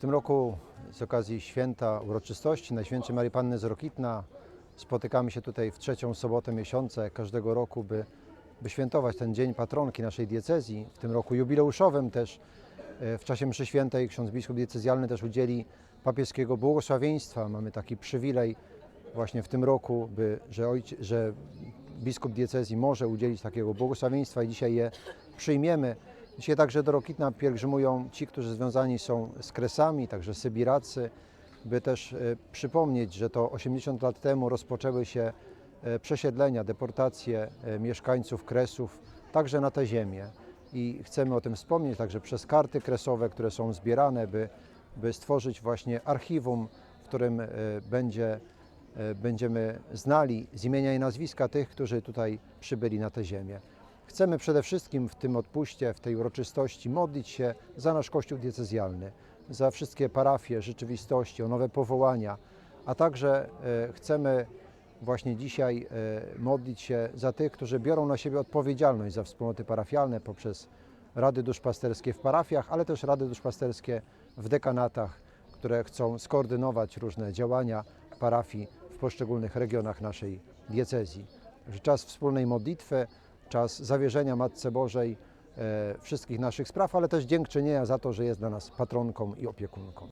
tym roku z okazji święta uroczystości Najświętszej Marii Panny z Rokitna spotykamy się tutaj w trzecią sobotę miesiąca każdego roku, by, by świętować ten dzień patronki naszej diecezji. W tym roku jubileuszowym też e, w czasie mszy świętej ksiądz biskup diecezjalny też udzieli papieskiego błogosławieństwa. Mamy taki przywilej właśnie w tym roku, by, że, że biskup diecezji może udzielić takiego błogosławieństwa i dzisiaj je przyjmiemy. Dzisiaj także do Rokitna pielgrzymują ci, którzy związani są z Kresami, także Sybiracy, by też e, przypomnieć, że to 80 lat temu rozpoczęły się e, przesiedlenia, deportacje e, mieszkańców Kresów także na tę ziemię. I chcemy o tym wspomnieć także przez karty kresowe, które są zbierane, by, by stworzyć właśnie archiwum, w którym będzie, będziemy znali z imienia i nazwiska tych, którzy tutaj przybyli na tę ziemię. Chcemy przede wszystkim w tym odpuście, w tej uroczystości modlić się za nasz Kościół diecezjalny, za wszystkie parafie, rzeczywistości, o nowe powołania, a także e, chcemy właśnie dzisiaj e, modlić się za tych, którzy biorą na siebie odpowiedzialność za wspólnoty parafialne poprzez rady duszpasterskie w parafiach, ale też rady duszpasterskie w dekanatach, które chcą skoordynować różne działania parafii w poszczególnych regionach naszej diecezji. Czas wspólnej modlitwy, czas zawierzenia Matce Bożej e, wszystkich naszych spraw, ale też dziękczynienia za to, że jest dla nas patronką i opiekunką.